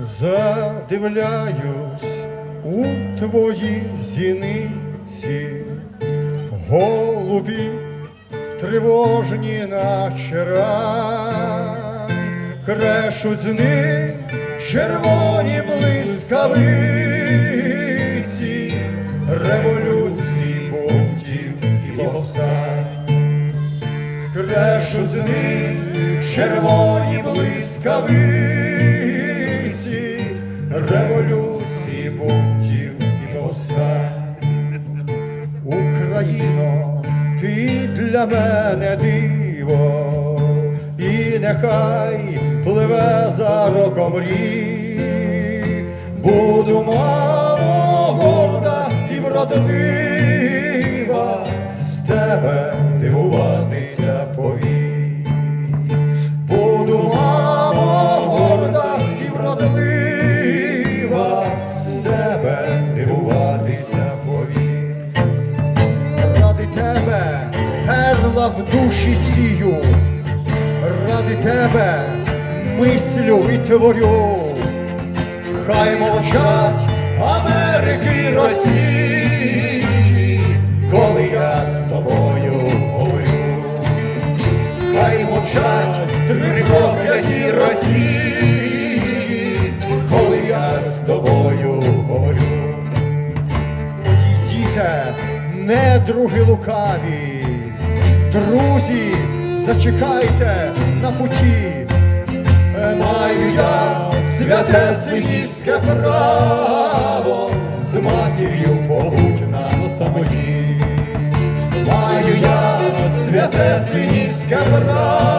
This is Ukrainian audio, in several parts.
задивляюсь у твої зіниці, голубі тривожні наче рай, крешуть з них червоні блискавиці, революції бунтів і повстань. Крешуть з них червоні блискавиці, революції бунтів і повстань. Україно, ти для мене диво, і нехай пливе за роком рік, буду мамо горда і вродлива, з тебе дивуватися повік. Тебе перла в душі сію, ради тебе мислю і творю, хай мовчать Америки Росії, коли я з тобою говорю, хай мовчать три прокляті Росії, коли я з тобою говорю. Одійдіте, недруги лукаві, друзі, зачекайте на путі. Е, Маю я святе синівське право з матір'ю побудь на самоті. Маю я святе синівське право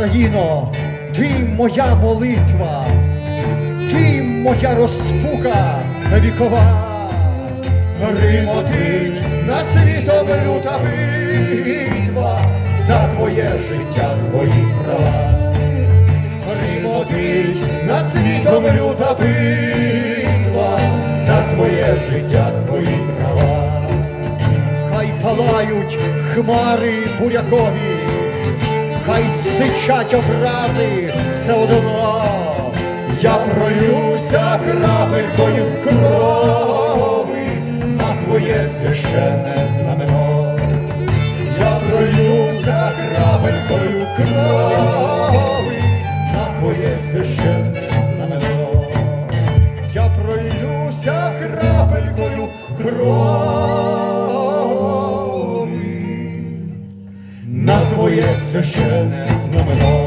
Україно, ти моя молитва, ти моя розпука вікова, Гримотить над світом люта битва за твоє життя, твої права. Гримотить над світом люта битва за твоє життя, твої права. Хай палають хмари бурякові, хай сичать образи все одно, я пролюся крапелькою крові на твоє священне знамено. Я пролюся крапелькою крові на твоє священне знамено. Я пролюся крапелькою крові священне знамено.